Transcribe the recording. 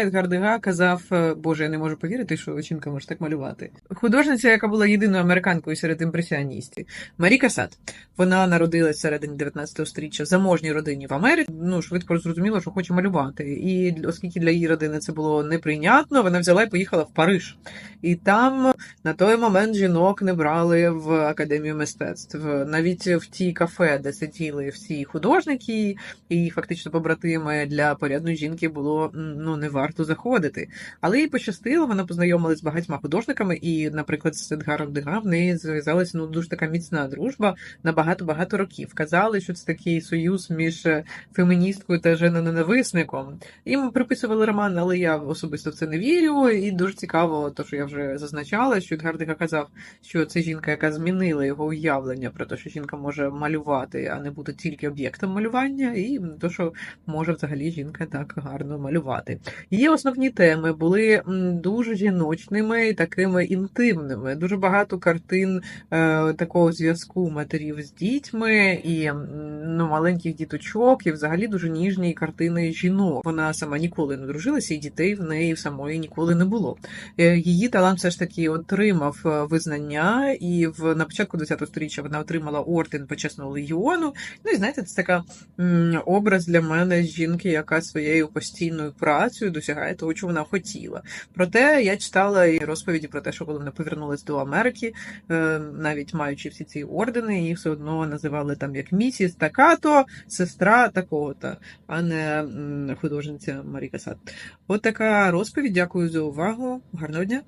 Едгар Дега казав, е, боже, я не можу повірити, що жінка може так малювати. Художниця, яка була єдиною американкою серед імпресіоністів, Марі Касат. Вона народилась середині 19 століття в заможній родині в Америці. Ну швидко зрозуміла, що хоче малювати. І оскільки для її родини це було неприйнятно, вона взяла і поїхала в Париж. І там на той момент жінок не брали в академію мистецтв. Навіть в ті кафе, де сиділи всі художники і фактично побратими для порядної жінки було ну не варто заходити. Але їй пощастило, вона познайомилась з багатьма художниками, і, наприклад, з Едгаром Дега в неї зв'язалася ну дуже така міцна дружба на багато-багато років. Казали, що це такий союз між е, феміністкою та женоненависником. Їм приписували роман, але я особисто в це не вірю. І дуже цікаво, то що я вже зазначала, що Едгар Дега казав, що це жінка, яка змінила його уявлення про те, що жінка може малювати, а не бути тільки об'єктом малювання, і то, що може взагалі жінка так гарно малювати. Її основні теми були дуже жіночними і такими інтимними. Дуже багато картин е, такого зв'язку матерів з дітьми і ну, маленьких діточок, і взагалі дуже ніжні картини жінок. Вона сама ніколи не дружилася, і дітей в неї самої ніколи не було. Е, Її талант все ж таки отримав е, визнання, і в на початку ХХ століття вона отримала орден почесного легіону. Ну і знаєте, це така образ для мене жінки, яка своєю постійною працею досягає того, чого вона хотіла. Проте я читала і розповіді про те, що коли вона повернулася до Америки, е, навіть маючи всі ці ордени, її все одно називали там як місіс Такато, сестра такого-то, а не художниця Марі Касат. От така розповідь. Дякую за увагу. Гарного дня.